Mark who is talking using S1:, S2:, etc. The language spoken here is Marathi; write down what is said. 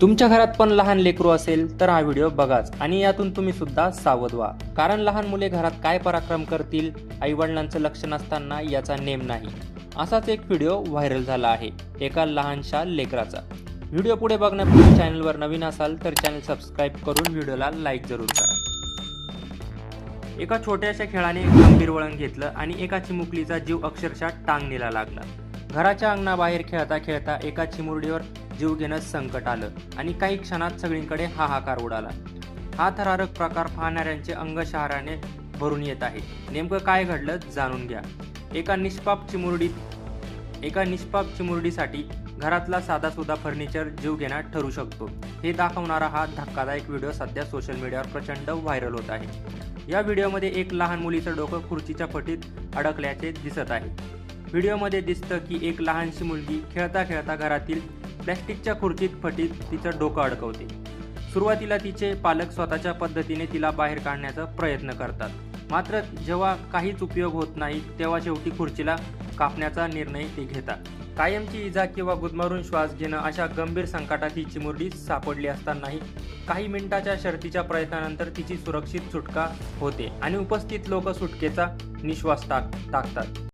S1: तुमच्या घरात पण लहान लेकरू असेल तर हा व्हिडिओ बघाच आणि यातून तुम्ही सुद्धा सावध व्हा. कारण लहान मुले घरात काय पराक्रम करतील आई वडिलांचं लक्ष नसताना याचा नेम नाही. असाच एक व्हिडिओ व्हायरल झाला आहे एका लहानशा लेकराचा. व्हिडिओ पुढे बघण्यापूर्वी चॅनलवर नवीन असाल तर चॅनल सबस्क्राईब करून व्हिडिओला लाईक जरूर करा. एका छोट्याशा खेळाने गंभीर वळण घेतलं आणि एका चिमुकलीचा जीव अक्षरशः टांगणीला लागला. घराच्या अंगणाबाहेर खेळता खेळता एका चिमुरडीवर जीव घेणं संकट आलं आणि काही क्षणात सगळीकडे हाहाकार उडाला. हा थरारक प्रकार पाहणाऱ्यांचे अंग शहराने भरून येत आहे. नेमकं काय घडलं जाणून घ्या. एका निष्पाप चिमुरडीत एका निष्पाप चिमुरडीसाठी घरातला साधासुधा फर्निचर जीव घेण्यात ठरू शकतो. हे दाखवणारा हा धक्कादायक व्हिडिओ सध्या सोशल मीडियावर प्रचंड व्हायरल होत आहे. या व्हिडिओमध्ये एक लहान मुलीचं डोकं खुर्चीच्या फटीत अडकल्याचे दिसत आहे. व्हिडिओमध्ये दिसतं की एक लहानशी मुलगी खेळता खेळता घरातील प्लॅस्टिकच्या खुर्चीत फटीत तिचं डोकं अडकवते. सुरुवातीला तिचे पालक स्वतःच्या पद्धतीने तिला बाहेर काढण्याचा प्रयत्न करतात. मात्र जेव्हा काहीच उपयोग होत नाही तेव्हा शेवटी खुर्चीला कापण्याचा निर्णय ते घेतात. कायमची इजा किंवा गुदमारून श्वास घेणं अशा गंभीर संकटात ही चिमुरडी सापडली असतानाही काही मिनिटाच्या शर्तीच्या प्रयत्नानंतर तिची सुरक्षित सुटका होते आणि उपस्थित लोक सुटकेचा निश्वास टाक टाकतात.